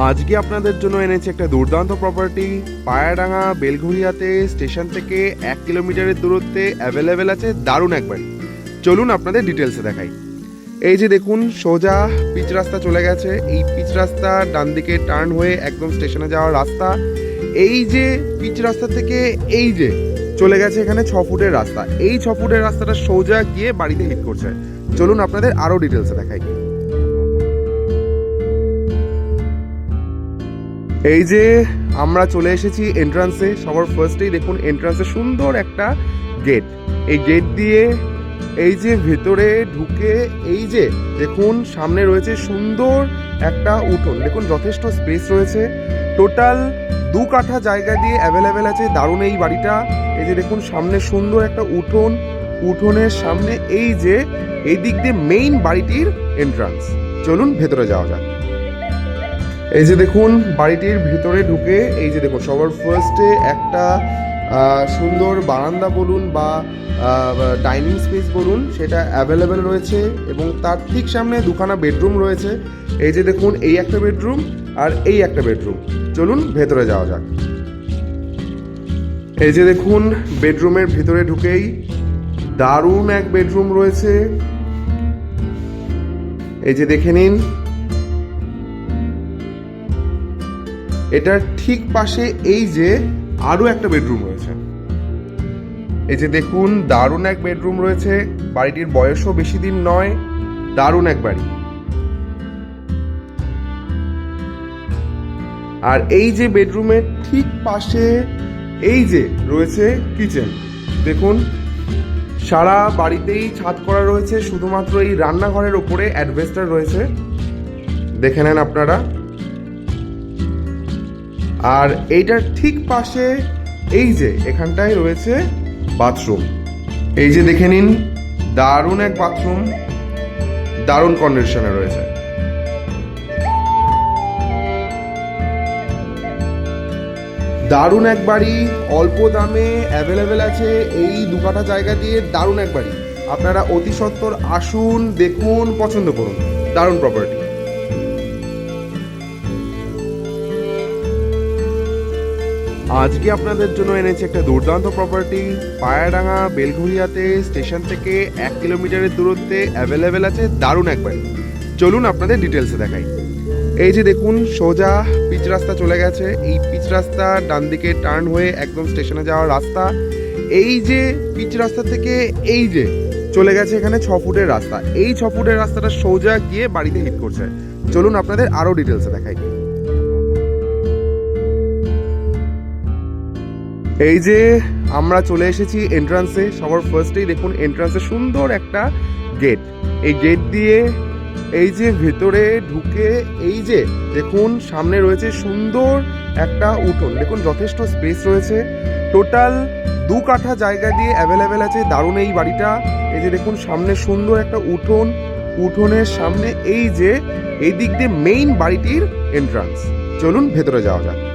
আজকে আপনাদের জন্য এনেছি একটা দুর্দান্ত প্রপার্টি পায়াডাঙ্গা বেলঘুরিয়াতে স্টেশন থেকে এক কিলোমিটারের দূরত্বে অ্যাভেলেবেল আছে, দারুণ এক বাড়ি চলুন আপনাদের ডিটেলসে দেখাই। এই যে দেখুন, সোজা পিচ রাস্তা চলে গেছে। এই পিচ রাস্তা ডান দিকে টার্ন হয়ে একদম স্টেশনে যাওয়ার রাস্তা। এই যে পিচ রাস্তা থেকে এই যে চলে গেছে এখানে ছ ফুটের রাস্তা। এই ছ ফুটের রাস্তাটা সোজা গিয়ে বাড়িতে হিট করছে। চলুন আপনাদের আরও ডিটেলসে দেখাই। এই যে আমরা চলে এসেছি এন্ট্রান্সে সবার ফার্স্টেই দেখুন এন্ট্রান্সে সুন্দর একটা গেট এই গেট দিয়ে এই যে ভেতরে ঢুকে এই যে দেখুন সামনে রয়েছে সুন্দর একটা উঠোন। দেখুন যথেষ্ট স্পেস রয়েছে। টোটাল দু কাঠা জায়গা দিয়ে অ্যাভেলেবেল আছে, দারুণ এই বাড়িটা। এই যে দেখুন সামনে সুন্দর একটা উঠোন। উঠোনের সামনে এই যে, এই দিক দিয়ে মেইন বাড়িটির এন্ট্রান্স চলুন ভেতরে যাওয়া যাক। এই যে দেখুন, বাড়িটির ভিতরে ঢুকে, এই যে দেখুন, সবার ফার্স্টে একটা সুন্দর বারান্দা বলুন বা ডাইনিং স্পেস বলুন, সেটা অ্যাভেলেবেল রয়েছে এবং তার ঠিক সামনে দুখানা বেডরুম রয়েছে। এই যে দেখুন, এই একটা বেডরুম আর এই একটা বেডরুম চলুন, ভেতরে যাওয়া যাক। এই যে দেখুন বেডরুমের ভিতরে ঢুকেই দারুণ এক বেডরুম রয়েছে। এই যে দেখে নিন এটার ঠিক পাশে এই যে আরও একটা বেডরুম রয়েছে। এই যে দেখুন, দারুণ এক বেডরুম রয়েছে। বাড়িটির বয়সও বেশি দিন নয়, দারুণ এক বাড়ি। আর এই যে বেডরুমের ঠিক পাশে এই যে রয়েছে কিচেন। দেখুন, সারা বাড়িতেই ছাদ করা রয়েছে, শুধুমাত্র এই রান্নাঘরের ওপরে অ্যাডভেস্টার রয়েছে। দেখে নেন আপনারা। আর এইটার ঠিক পাশে এই যে এখানটায় রয়েছে বাথরুম। এই যে দেখে নিন, দারুণ এক বাথরুম, দারুণ কন্ডিশনে রয়েছে। দারুণ এক বাড়ি, অল্প দামে অ্যাভেলেবেল আছে এই দু কাঠা জায়গা দিয়ে দারুণ এক বাড়ি। আপনারা অতি সত্বর আসুন, দেখুন, পছন্দ করুন। দারুণ প্রপার্টি আজকে আপনাদের জন্য এনেছি একটা দুর্দান্ত প্রপার্টি পায়াডাঙ্গা বেলঘুরিয়াতে স্টেশন থেকে এক কিলোমিটারের দূরত্বে অ্যাভেলেবেল আছে, দারুণ একবার। চলুন আপনাদের ডিটেলসে দেখাই। এই যে দেখুন, সোজা পিচ রাস্তা চলে গেছে। এই পিচ রাস্তা ডান দিকে টার্ন হয়ে একদম স্টেশনে যাওয়ার রাস্তা। এই যে পিচ রাস্তা থেকে এই যে চলে গেছে এখানে ছ ফুটের রাস্তা। এই ছ ফুটের রাস্তাটা সোজা গিয়ে বাড়িতে হিট করছে। চলুন আপনাদের আরও ডিটেলসে দেখাই। এই যে আমরা চলে এসেছি এন্ট্রান্সে সবার ফার্স্টেই দেখুন এন্ট্রান্সে সুন্দর একটা গেট এই গেট দিয়ে এই যে ভেতরে ঢুকে এই যে দেখুন সামনে রয়েছে সুন্দর একটা উঠোন। দেখুন যথেষ্ট স্পেস রয়েছে। টোটাল দু কাঠা জায়গা দিয়ে অ্যাভেলেবেল আছে। দারুণ এই বাড়িটা। এই যে দেখুন সামনে সুন্দর একটা উঠোন। উঠোনের সামনে এই যে, এই দিক দিয়ে মেইন বাড়িটির এন্ট্রান্স চলুন ভেতরে যাওয়া যাক।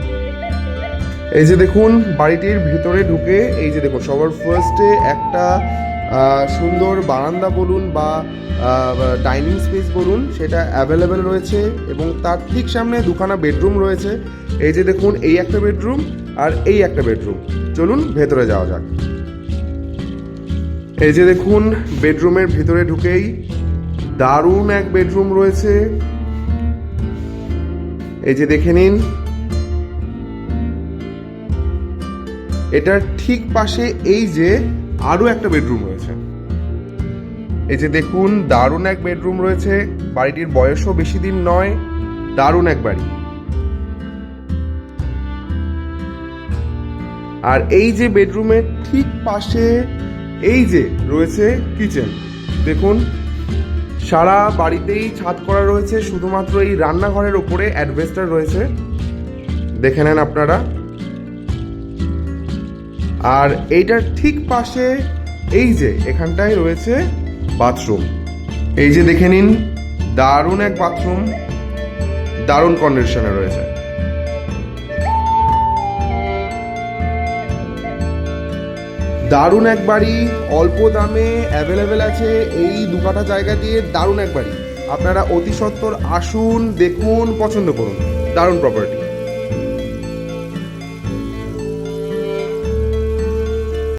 এই যে দেখুন, বাড়িটির ভিতরে ঢুকে, এই যে দেখুন, সবার ফার্স্টে একটা সুন্দর বারান্দা বলুন বা ডাইনিং স্পেস বলুন, সেটা অ্যাভেলেবেল রয়েছে এবং তার ঠিক সামনে দুখানা বেডরুম রয়েছে। এই যে দেখুন, এই একটা বেডরুম আর এই একটা বেডরুম চলুন, ভেতরে যাওয়া যাক। এই যে দেখুন বেডরুমের ভিতরে ঢুকেই দারুণ এক বেডরুম রয়েছে। এই যে দেখে নিন এটার ঠিক পাশে এই যে আরও একটা বেডরুম রয়েছে। এই যে দেখুন, দারুণ এক বেডরুম রয়েছে। বাড়িটির বয়সও বেশি দিন নয়, দারুণ এক বাড়ি। আর এই যে বেডরুমের ঠিক পাশে এই যে রয়েছে কিচেন। দেখুন, সারা বাড়িতেই ছাদ করা রয়েছে, শুধুমাত্র এই রান্নাঘরের ওপরে অ্যাডভেস্টার রয়েছে। দেখে নেন আপনারা। আর এইটার ঠিক পাশে এই যে, এখানটায় রয়েছে বাথরুম এই যে দেখে নিন, দারুণ এক বাথরুম দারুণ কন্ডিশনে রয়েছে। দারুণ এক বাড়ি, অল্প দামে অ্যাভেলেবেল আছে এই দু জায়গা দিয়ে দারুণ এক বাড়ি। আপনারা অতি সত্বর আসুন, দেখুন, পছন্দ করুন। দারুণ প্রপার্টি